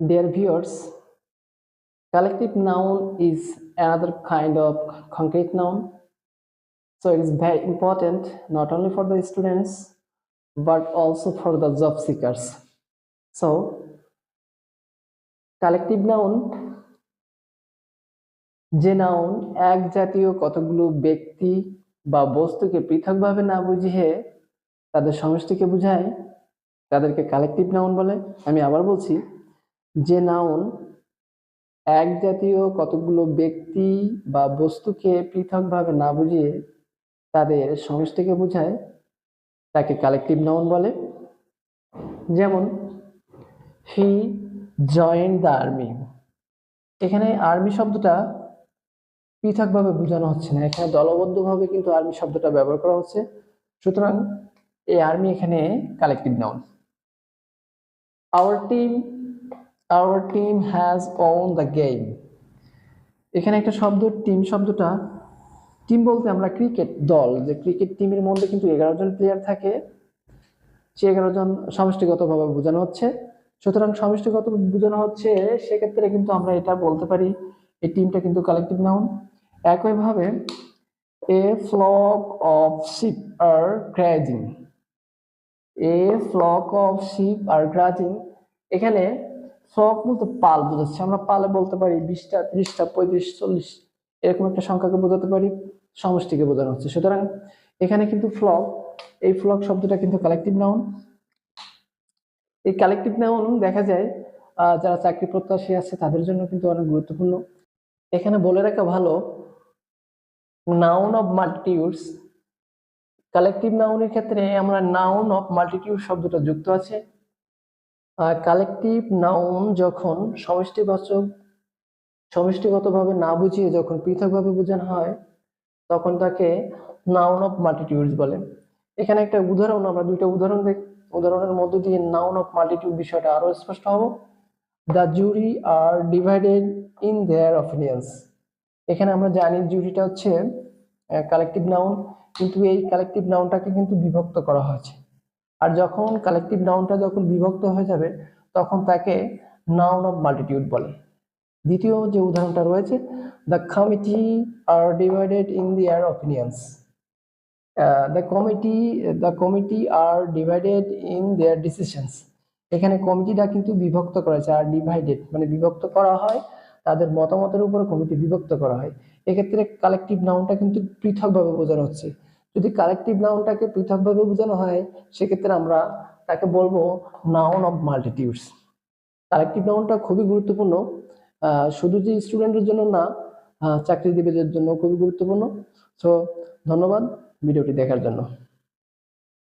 Dear viewers, collective noun is another kind of concrete noun. So it is very important not only for the students but also for the job seekers. So, collective noun যে noun এক জাতীয় কতগুলো ব্যক্তি বা বস্তুকে পৃথকভাবে না বুঝিয়ে তাদের সমষ্টিকে বোঝায় তাদেরকে কালেকটিভ নাউন বলে আমি আবার বলছি যে নাউন এক জাতীয় কতগুলো ব্যক্তি বা বস্তুকে পৃথকভাবে না বুঝিয়ে তাদের সমষ্টিকে বোঝায়, তাকে কালেকটিভ নাউন বলে। যেমন হি জয়েন্ট দ্য আর্মি এখানে আর্মি শব্দটা পৃথকভাবে বোঝানো হচ্ছে না। এখানে দলবদ্ধভাবে কিন্তু আর্মি শব্দটা ব্যবহার করা হচ্ছে। সুতরাং এই আর্মি এখানে collective noun our team our team has won the game এখানে একটা শব্দ টিম শব্দটা টিম বলতে আমরা ক্রিকেট দল, যে ক্রিকেট টিমের মধ্যে কিন্তু এগারো জন প্লেয়ার থাকে, সে এগারো জন সমষ্টিগতভাবে বোঝানো হচ্ছে। সুতরাং সমষ্টিগত বোঝানো হচ্ছে, সেক্ষেত্রে কিন্তু আমরা এটা বলতে পারি, এই টিমটা কিন্তু কালেকটিভ নাউন একইভাবে a flock of sheep are grazing a flock of sheep are grazing এখানে ফ্লক বলতে পাল বোঝাচ্ছে। আমরা পালে বলতে পারি বিশটা, ত্রিশটা, পঁয়ত্রিশ, চল্লিশ, এরকম একটা সংখ্যাকে বোঝাতে পারি, সমষ্টিকে বোঝানো হচ্ছে। সুতরাং এখানে কিন্তু ফ্লক এই ফ্লক শব্দটা কিন্তু কালেকটিভ নাউন এই কালেকটিভ নাউন দেখা যায় যারা চাকরি প্রত্যাশী আছে তাদের জন্য কিন্তু অনেক গুরুত্বপূর্ণ। এখানে বলে রাখা ভালো নাউন অফ মাল্টিটিউডস কালেকটিভ নাউনের ক্ষেত্রে আমরা নাউন অফ মাল্টিটিউড শব্দটা যুক্ত আছে। কালেকটিভ নাউন যখন সমষ্টিবাচক, সমষ্টিগতভাবে না বুঝিয়ে যখন পৃথকভাবে বোঝানো হয়, তখন তাকে নাউন অফ মাল্টিটিউডস বলে। এখানে একটা উদাহরণ, আমরা দুইটা উদাহরণ দেখ, উদাহরণের মধ্য দিয়ে নাউন অফ মাল্টিটিউড বিষয়টা আরও স্পষ্ট হব। The jury are divided in their opinions এখানে আমরা জানি জুরিটা হচ্ছে কালেকটিভ নাউন কিন্তু এই কালেকটিভ নাউনটাকে কিন্তু বিভক্ত করা হয়েছে। আর যখন কালেকটিভ নাউনটা যখন বিভক্ত হয়ে যাবে, তখন তাকে নাউন অফ মাল্টিটিউড বলে। দ্বিতীয় যে উদাহরণটা রয়েছে the committee are divided in their opinions the committee the committee are divided in their decisions এখানে কমিটিটা কিন্তু বিভক্ত করেছে আর ডিভাইডেড মানে বিভক্ত করা হয়, তাদের মতামতের উপরে কমিটি বিভক্ত করা হয়। এক্ষেত্রে কালেকটিভ নাউনটা কিন্তু পৃথকভাবে বোঝানো হচ্ছে। যদি কালেকটিভ নাউনটাকে পৃথকভাবে বোঝানো হয়, সেক্ষেত্রে আমরা তাকে বলব নাউন অফ মাল্টিটিউডস কালেকটিভ নাউনটা খুবই গুরুত্বপূর্ণ। শুধু যে স্টুডেন্টের জন্য না চাকরি চাকরিজীবীদের জন্য খুবই গুরুত্বপূর্ণ। সো ধন্যবাদ ভিডিওটি দেখার জন্য।